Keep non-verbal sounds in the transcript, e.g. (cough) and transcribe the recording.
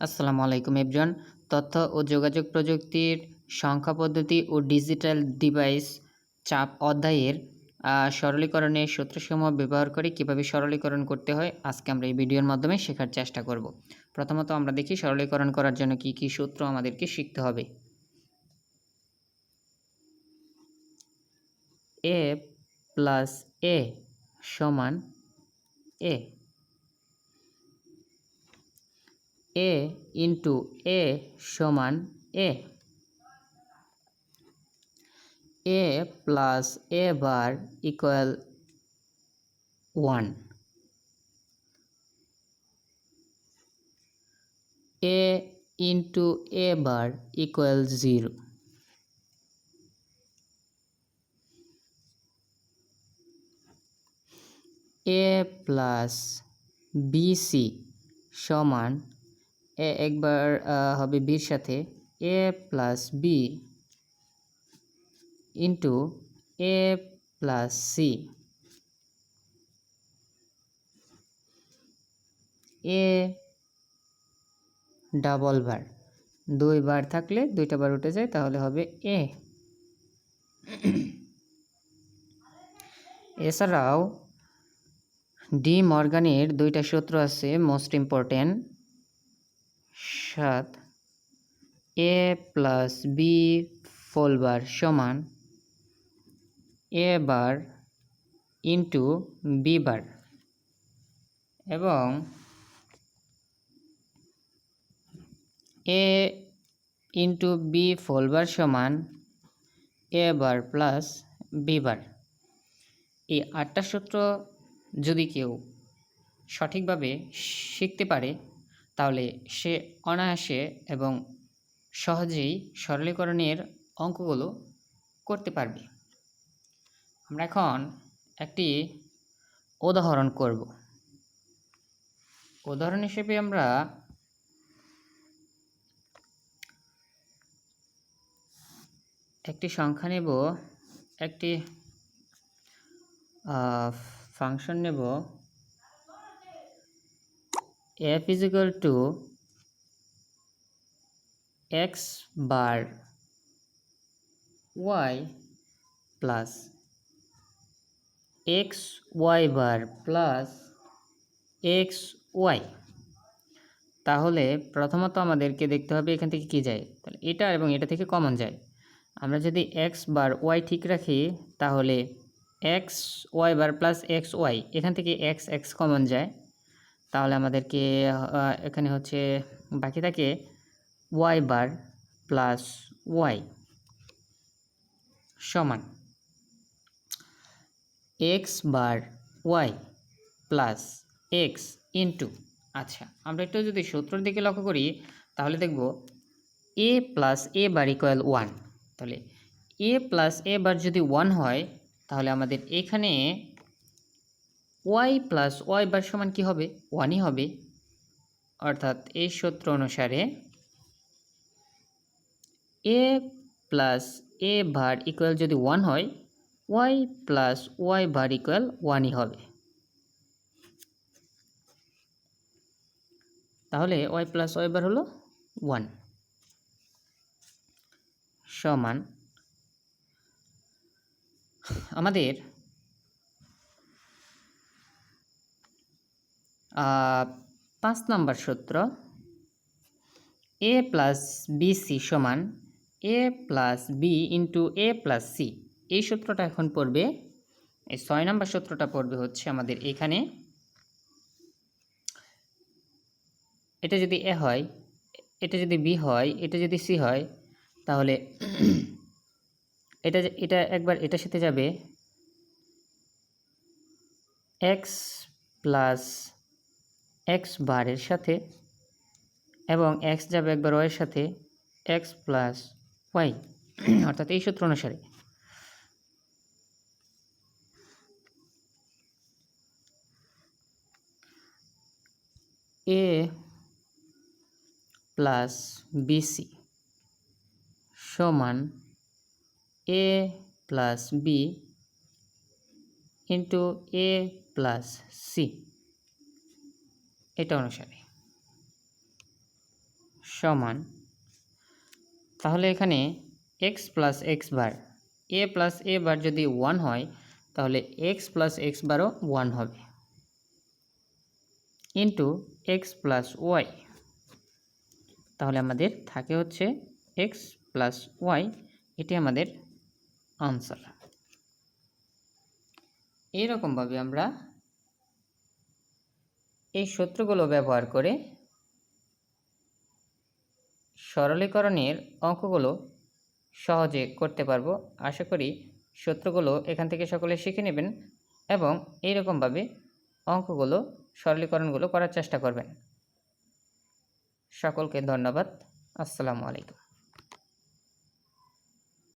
আসসালামু আলাইকুম এভজন তথ্য ও যোগাযোগ প্রযুক্তির সংখ্যা পদ্ধতি ও ডিজিটাল ডিভাইস চাপ অধ্যায়ের সরলীকরণের সূত্রসমূহ ব্যবহার করে কীভাবে সরলীকরণ করতে হয়, আজকে আমরা এই ভিডিওর মাধ্যমে শেখার চেষ্টা করব। প্রথমত আমরা দেখি সরলীকরণ করার জন্য কি কি সূত্র আমাদেরকে শিখতে হবে। এ প্লাস এ সমান এ। এ ইন্টু এ সমান A. A plus A bar equal one. A into A bar equal zero. A plus BC সমান এ একবার হবে বির সাথে A plus B into A plus C. A double bar, দুই বার থাকলে দুইটা বার উঠে যায়, তাহলে হবে এ। এছাড়াও, ডি মর্গানের দুইটা সূত্র আছে, মোস্ট ইম্পর্টেন্ট। সাত এ প্লাস বি ফোল বার সমান এ বার ইন্টু বি বার এবং এ ইন্টু বি ফোল বার সমান এ বার প্লাস বি বার। এই আটটা সূত্র যদি কেউ সঠিকভাবে শিখতে পারে তাহলে সে অনায়াসে এবং সহজেই সরলীকরণের অঙ্কগুলো করতে পারবে। আমরা এখন একটি উদাহরণ করব। উদাহরণ হিসেবে আমরা একটি সংখ্যা নেব, একটি ফাংশন নেব f is equal to x bar y plus x y bar plus x y তাহলে প্রথমত আমাদেরকে দেখতে হবে এখান থেকে কী যায়। তাহলে এটা এবং এটা থেকে কমন যায়। আমরা যদি এক্স বার ওয়াই ঠিক রাখি, তাহলে X Y bar plus X Y এখান থেকে এক্স এক্স কমন যায়। তাহলে আমাদেরকে এখানে হচ্ছে বাকি থাকে ওয়াই বার প্লাস ওয়াই সমান X bar Y plus X into আচ্ছা আমরা একটু যদি সূত্রের দিকে লক্ষ্য করি, তাহলে দেখব A plus A bar equal one তাহলে এ প্লাস এ বার যদি ওয়ান হয়, তাহলে আমাদের এখানে ওয়াই প্লাস ওয়াই বার সমান কী হবে? ওয়ানই হবে। অর্থাৎ এই সূত্র অনুসারে A plus A bar equal যদি ওয়ান হয় Y plus Y bar equal ওয়ানই হবে। তাহলে ওয়াই প্লাস ওয়াই বার হলো ওয়ান সমান আমাদের পাঁচ নাম্বার সূত্র এ প্লাস বি সি সমান A plus B into A plus C এই সূত্রটা এখন পড়বে, এই ছয় নাম্বার সূত্রটা পড়বে হচ্ছে আমাদের এখানে। এটা যদি এ হয়, এটা যদি বি হয়, এটা যদি সি হয়, তাহলে (clears throat) এটা এটা একবার এটার সাথে যাবে এক্স প্লাস এক্স বারের সাথে এবং এক্স যাবে একবার ওয়ের সাথে, এক্স প্লাস ওয়াই, (clears throat) অর্থাৎ এই সূত্র অনুসারে। এ প্লাস বিসি সমান A plus B into A plus C. এটা অনুসারে। সমান। তাহলে এখানে X plus X bar A plus A bar যদি ওয়ান হয়, তাহলে এক্স প্লাস এক্স বারও ওয়ান হবে। ইন্টু এক্স প্লাস ওয়াই তাহলে আমাদের থাকে হচ্ছে এক্স প্লাস ওয়াই এটি আমাদের আনসার এইরকমভাবে আমরা এই সূত্রগুলো ব্যবহার করে সরলীকরণের অঙ্কগুলো সহজে করতে পারব। আশা করি সূত্রগুলো এখান থেকে সকলে শিখে নেবেন এবং এইরকমভাবে অঙ্কগুলো, সরলীকরণগুলো করার চেষ্টা করবেন। সকলকে ধন্যবাদ। আসসালামু আলাইকুম।